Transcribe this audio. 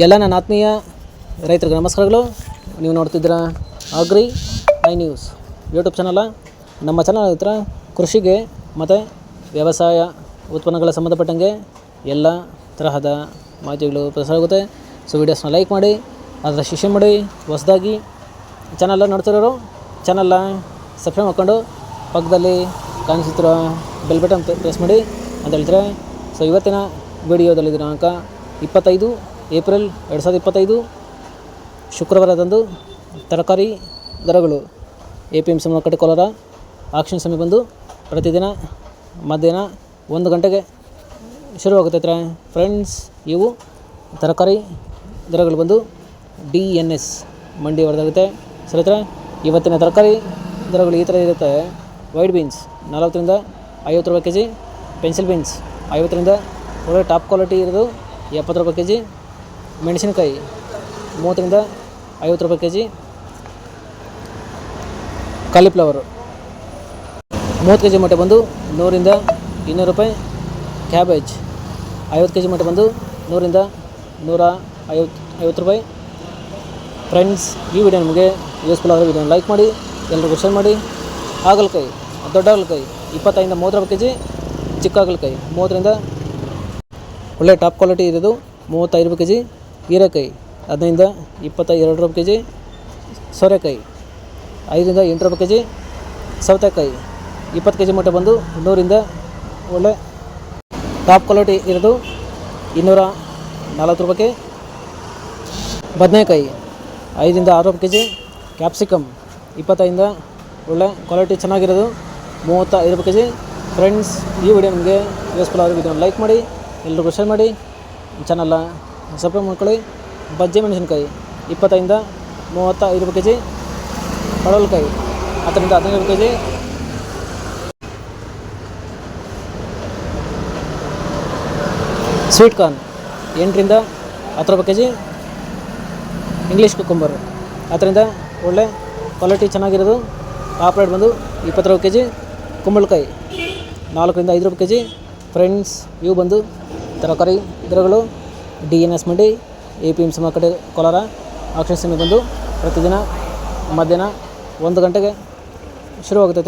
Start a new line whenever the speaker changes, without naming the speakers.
ಎಲ್ಲ ನನ್ನ ಆತ್ಮೀಯ ರೈತರಿಗೆ ನಮಸ್ಕಾರಗಳು. ನೀವು ನೋಡ್ತಿದ್ದೀರಾ agri I news YouTube channel. ನಮ್ಮ ಚಾನಲ್ ಹತ್ರ ಕೃಷಿಗೆ ಮತ್ತು ವ್ಯವಸಾಯ ಉತ್ಪನ್ನಗಳ ಸಂಬಂಧಪಟ್ಟಂಗೆ ಎಲ್ಲ ತರಹದ ಮಾಹಿತಿಗಳು ಪ್ರಸಾರ ಆಗುತ್ತೆ. ಸೊ ವೀಡಿಯೋಸ್ನ ಲೈಕ್ ಮಾಡಿ, ಅದರ ಶಿಷ್ಯ ಮಾಡಿ, ಹೊಸದಾಗಿ ಚಾನಲ್ನ ನೋಡ್ತಿರೋರು ಚಾನಲ್ನ ಸಬ್ಸ್ಕ್ರೈಬ್ ಮಾಡ್ಕೊಂಡು ಪಕ್ಕದಲ್ಲಿ ಕಾಣಿಸುತ್ತಿರೋ ಬೆಲ್ ಬಟನ್ ಪ್ರೆಸ್ ಮಾಡಿ ಅಂತ ಹೇಳ್ತಾರೆ ಸೊ ಇವತ್ತಿನ ವಿಡಿಯೋದಲ್ಲಿ ದಿನಾಂಕ ಇಪ್ಪತ್ತೈದು ಏಪ್ರಿಲ್ ಎರಡು ಸಾವಿರದ ಇಪ್ಪತ್ತೈದು ಶುಕ್ರವಾರದಂದು ತರಕಾರಿ ದರಗಳು. ಎ ಪಿ ಎಂ ಸಿ ಮಾರುಕಟ್ಟೆ ಕೋಲಾರ ಆಕ್ಷನ್ ಸಮಯ ಬಂದು ಪ್ರತಿದಿನ ಮಧ್ಯಾಹ್ನ ಒಂದು ಗಂಟೆಗೆ ಶುರುವಾಗುತ್ತೆ ಫ್ರೆಂಡ್ಸ್, ಇವು ತರಕಾರಿ ದರಗಳು ಬಂದು ಡಿ ಎನ್ ಎಸ್ ಮಂಡಿ ಹೊರದಾಗುತ್ತೆ ಸರ್ ಹತ್ರ ಇವತ್ತಿನ ತರಕಾರಿ ದರಗಳು ಈ ಥರ ಇರುತ್ತೆ. ವೈಟ್ ಬೀನ್ಸ್ ನಲವತ್ತರಿಂದ ಐವತ್ತು ರೂಪಾಯಿ ಕೆ ಜಿ ಪೆನ್ಸಿಲ್ ಬೀನ್ಸ್ ಐವತ್ತರಿಂದ ಒಳ್ಳೆ ಟಾಪ್ ಕ್ವಾಲಿಟಿ ಇರೋದು ಎಪ್ಪತ್ತು ರೂಪಾಯಿ ಕೆ ಜಿ ಮೆಣಸಿನಕಾಯಿ ಮೂವತ್ತರಿಂದ ಐವತ್ತು ರೂಪಾಯಿ ಕೆ ಜಿ ಕಾಲಿಫ್ಲವರು ಮೂವತ್ತು ಕೆ ಜಿ ಮೊಟ್ಟೆ ಬಂದು ನೂರಿಂದ ಇನ್ನೂರು ರೂಪಾಯಿ. ಕ್ಯಾಬೇಜ್ ಐವತ್ತು ಕೆ ಜಿ ಮೊಟ್ಟೆ ಬಂದು ನೂರಿಂದ ನೂರ ಐವತ್ತು ಐವತ್ತು ರೂಪಾಯಿ. ಫ್ರೆಂಡ್ಸ್ ಈ ವಿಡಿಯೋ ನಿಮಗೆ ಯೂಸ್ಫುಲ್ ಆದರೆ ವಿಡಿಯೋನ ಲೈಕ್ ಮಾಡಿ ಎಲ್ಲರಿಗೂ ಶೇರ್ ಮಾಡಿ. ಹಾಗಲಕಾಯಿ, ದೊಡ್ಡ ಹಾಗಲಕಾಯಿ ಇಪ್ಪತ್ತೈದಿಂದ ಮೂವತ್ತು ರೂಪಾಯಿ ಕೆ ಜಿ ಚಿಕ್ಕ ಹಾಗಲಕಾಯಿ, ಮೂವತ್ತರಿಂದ ಒಳ್ಳೆ ಟಾಪ್ ಕ್ವಾಲಿಟಿ ಇರೋದು ಮೂವತ್ತೈದು ರೂಪಾಯಿ ಕೆ ಜಿ ಹೀರೆಕಾಯಿ ಹದಿನೈದ ಇಪ್ಪತ್ತ ಎರಡು ರೂಪಾಯಿ ಕೆ ಜಿ ಸೋರೆಕಾಯಿ, ಐದರಿಂದ ಎಂಟು ರೂಪಾಯಿ ಕೆ ಜಿ ಸೌತೆಕಾಯಿ. ಇಪ್ಪತ್ತು ಕೆ ಜಿ ಮೊಟ್ಟೆ ಬಂದು ನೂರಿಂದ ಒಳ್ಳೆ ಟಾಪ್ ಕ್ವಾಲಿಟಿ ಇರೋದು ಇನ್ನೂರ ನಲವತ್ತು ರೂಪಾಯಿಗೆ. ಬದನೆಕಾಯಿ, ಐದರಿಂದ ಆರು ರೂಪಾಯಿ ಕೆ ಜಿ ಕ್ಯಾಪ್ಸಿಕಮ್ ಇಪ್ಪತ್ತೈದಿಂದ ಒಳ್ಳೆ ಕ್ವಾಲಿಟಿ ಚೆನ್ನಾಗಿರೋದು ಮೂವತ್ತ ಐದು ರೂಪಾಯಿ ಕೆ ಜಿ ಫ್ರೆಂಡ್ಸ್, ಈ ವಿಡಿಯೋ ನಿಮಗೆ ಯೂಸ್ಫುಲ್ ಆದ ವಿಡಿಯೋನ ಲೈಕ್ ಮಾಡಿ ಎಲ್ಲರಿಗೂ ಶೇರ್ ಮಾಡಿ. ಚಾನಲ್ನ ಸಬ್ಸ್ಕ್ರೈಬ್ ಮಾಡ್ಕೊಳ್ಳಿ. ಬಜ್ಜೆ ಮೆಣಸಿನ್ಕಾಯಿ ಇಪ್ಪತ್ತೈದಿಂದ ಮೂವತ್ತ ಐದು ರೂಪಾಯಿ ಕೆ ಜಿ ಪಡವಲಕಾಯಿ, ಹತ್ತರಿಂದ ಹದಿನೈದು ಕೆ ಜಿ ಸ್ವೀಟ್ ಕಾರ್ನ್, ಎಂಟರಿಂದ ಹತ್ತು ರೂಪಾಯಿ ಕೆ ಜಿ ಇಂಗ್ಲೀಷ್ ಕುಕುಂಬರು ಅದರಿಂದ ಒಳ್ಳೆ ಕ್ವಾಲಿಟಿ ಚೆನ್ನಾಗಿರೋದು. ಆಪ್ರೇಟ್ ರೇಟ್ ಬಂದು ಇಪ್ಪತ್ತು ರೂಪಾಯಿ ಕೆ ಜಿ ಕುಂಬಳಕಾಯಿ, ನಾಲ್ಕರಿಂದ ಐದು ರೂಪಾಯಿ ಕೆ ಜಿ ಫ್ರೆಂಡ್ಸ್, ಇವು ಬಂದು ತರಕಾರಿ ದರಗಳು ಡಿ ಎನ್ ಎಸ್ ಮಂಡಿ, A P M C market, Kolar. Auction ಸಮಯ ಬಂದು ಪ್ರತಿದಿನ ಮಧ್ಯಾಹ್ನ ಒಂದು ಗಂಟೆಗೆ ಶುರುವಾಗುತ್ತೆ